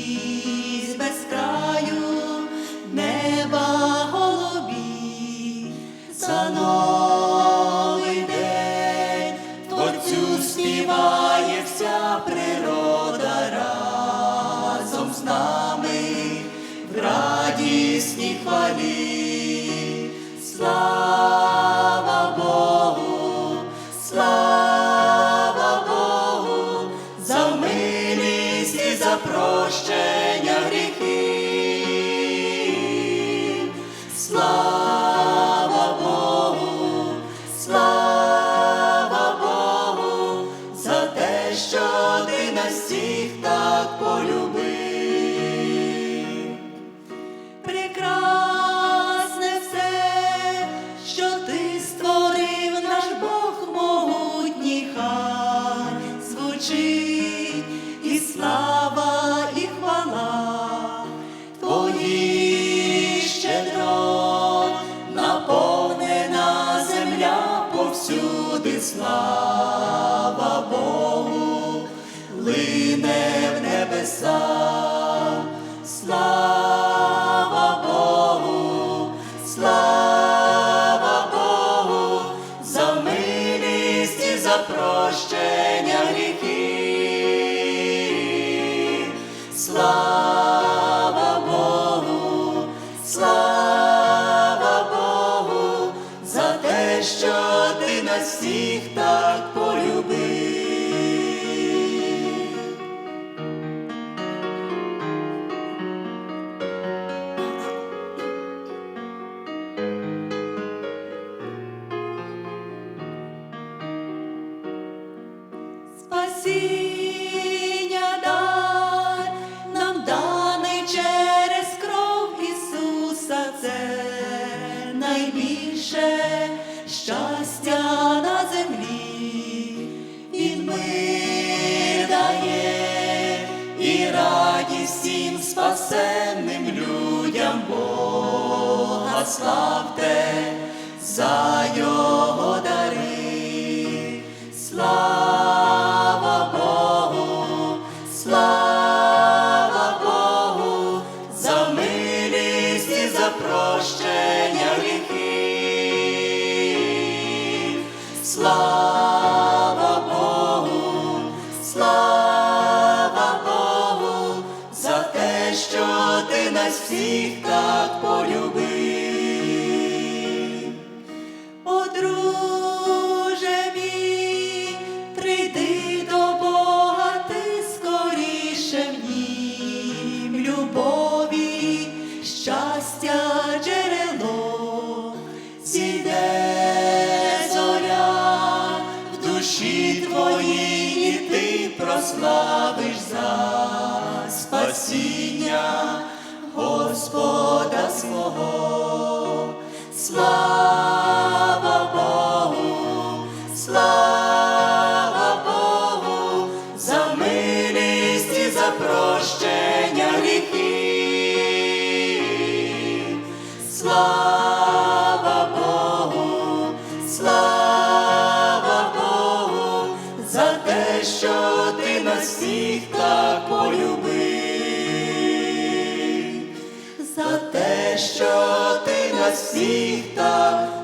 скрізь без краю, неба голубі, за новий творцю співає вся природа разом з нами в радісній хвалі. Прощення гріхів. Слава Богу, слава Богу, за те, що ти нас всіх так полюбив. Прекрасне все, що ти створив, наш Бог могутній, звучить те, що ти нас всіх так полюбив. Спасіння щастя на землі. Він мир дає і радість всім спасенним людям Бога славте за його Слава Богу, слава Богу, за те, що ти нас всіх так полюбив. Душі твоїй, і ти прославиш за спасіння Господа свого. Слава Богу, слава Богу, за милість і за прощення гріхів. Слава що ти нас всіх так полюбив за те, що ти нас всіх так.